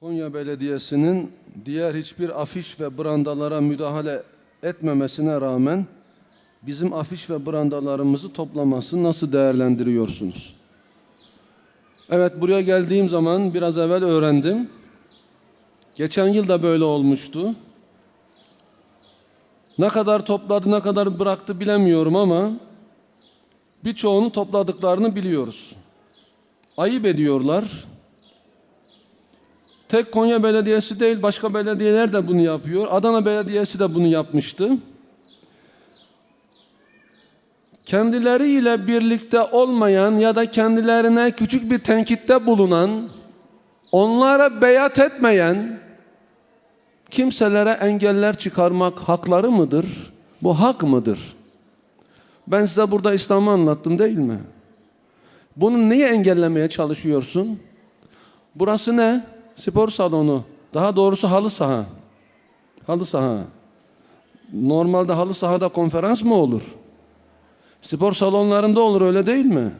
Konya Belediyesi'nin diğer hiçbir afiş ve brandalara müdahale etmemesine rağmen bizim afiş ve brandalarımızı toplaması nasıl değerlendiriyorsunuz? Evet buraya geldiğim zaman biraz evvel öğrendim. Geçen yıl da böyle olmuştu. Ne kadar topladı, ne kadar bıraktı bilemiyorum ama birçoğunu topladıklarını biliyoruz. Ayıp ediyorlar. Tek Konya Belediyesi değil, başka belediyeler de bunu yapıyor. Adana Belediyesi de bunu yapmıştı. Kendileriyle birlikte olmayan ya da kendilerine küçük bir tenkitte bulunan, onlara beyat etmeyen kimselere engeller çıkarmak hakları mıdır? Bu hak mıdır? Ben size burada İslam'ı anlattım değil mi? Bunu niye engellemeye çalışıyorsun? Burası ne? Spor salonu. Daha doğrusu halı saha. Halı saha. Normalde halı sahada konferans mı olur? Spor salonlarında olur öyle değil mi?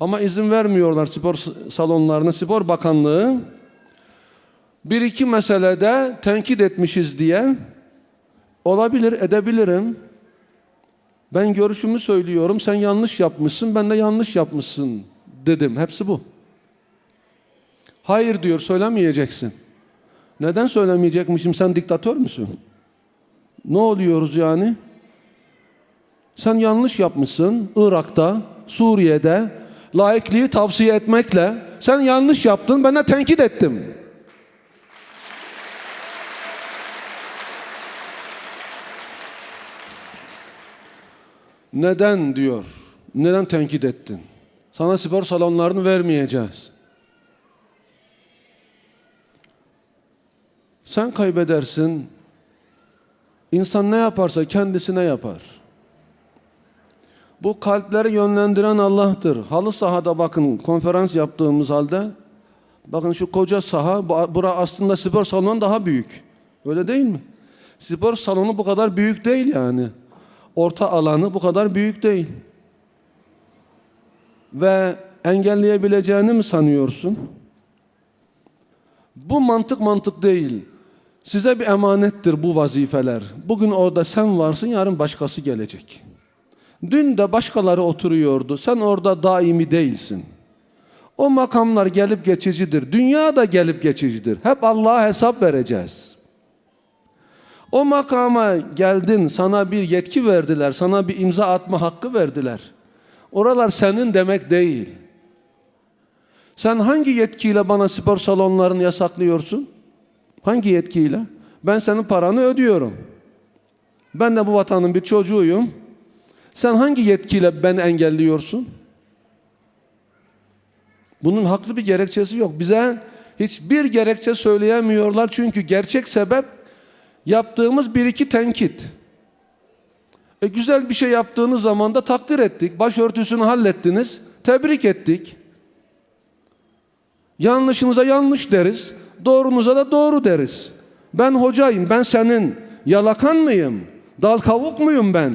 Ama izin vermiyorlar spor salonlarına. Spor Bakanlığı bir iki meselede tenkit etmişiz diye olabilir, edebilirim. Ben görüşümü söylüyorum. Sen yanlış yapmışsın, ben de yanlış yapmışsın dedim. Hepsi bu. Hayır diyor, söylemeyeceksin. Neden söylemeyecekmişim? Sen diktatör müsün? Ne oluyoruz yani? Sen yanlış yapmışsın Irak'ta, Suriye'de laikliği tavsiye etmekle. Sen yanlış yaptın, ben de tenkit ettim. Neden diyor? Neden tenkit ettin? Sana spor salonlarını vermeyeceğiz. Sen kaybedersin. İnsan ne yaparsa kendisine yapar. Bu kalpleri yönlendiren Allah'tır. Halı sahada bakın konferans yaptığımız halde bakın şu koca saha bu- bura aslında spor salonu daha büyük. Öyle değil mi? Spor salonu bu kadar büyük değil yani. Orta alanı bu kadar büyük değil. Ve engelleyebileceğini mi sanıyorsun? Bu mantık mantık değil. Size bir emanettir bu vazifeler. Bugün orada sen varsın, yarın başkası gelecek. Dün de başkaları oturuyordu. Sen orada daimi değilsin. O makamlar gelip geçicidir. Dünya da gelip geçicidir. Hep Allah'a hesap vereceğiz. O makama geldin, sana bir yetki verdiler, sana bir imza atma hakkı verdiler. Oralar senin demek değil. Sen hangi yetkiyle bana spor salonlarını yasaklıyorsun? Hangi yetkiyle? Ben senin paranı ödüyorum. Ben de bu vatanın bir çocuğuyum. Sen hangi yetkiyle beni engelliyorsun? Bunun haklı bir gerekçesi yok. Bize hiçbir gerekçe söyleyemiyorlar çünkü gerçek sebep yaptığımız bir iki tenkit. E güzel bir şey yaptığınız zaman da takdir ettik. Başörtüsünü hallettiniz. Tebrik ettik. Yanlışınıza yanlış deriz. Doğrunuza da doğru deriz. Ben hocayım. Ben senin yalakan mıyım? Dal kavuk muyum ben?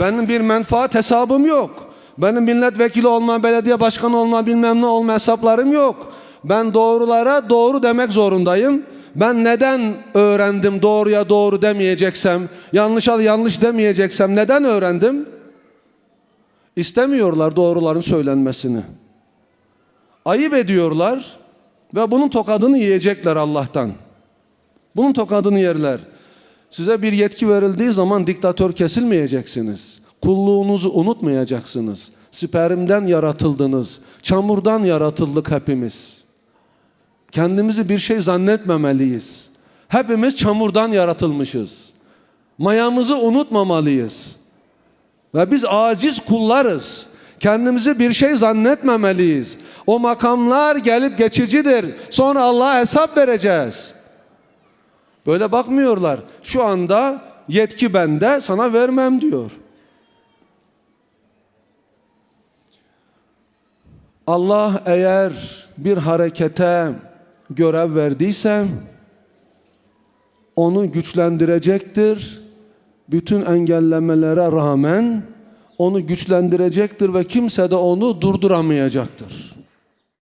Benim bir menfaat hesabım yok. Benim milletvekili olma, belediye başkanı olma, bilmem ne olma hesaplarım yok. Ben doğrulara doğru demek zorundayım. Ben neden öğrendim doğruya doğru demeyeceksem, yanlışa yanlış demeyeceksem neden öğrendim? İstemiyorlar doğruların söylenmesini. Ayıp ediyorlar ve bunun tokadını yiyecekler Allah'tan. Bunun tokadını yerler. Size bir yetki verildiği zaman diktatör kesilmeyeceksiniz. Kulluğunuzu unutmayacaksınız. Spermden yaratıldınız. Çamurdan yaratıldık hepimiz. Kendimizi bir şey zannetmemeliyiz. Hepimiz çamurdan yaratılmışız. Mayamızı unutmamalıyız. Ve biz aciz kullarız. Kendimizi bir şey zannetmemeliyiz. O makamlar gelip geçicidir. Sonra Allah'a hesap vereceğiz. Böyle bakmıyorlar. Şu anda yetki bende, sana vermem diyor. Allah eğer bir harekete görev verdiyse onu güçlendirecektir. Bütün engellemelere rağmen onu güçlendirecektir ve kimse de onu durduramayacaktır.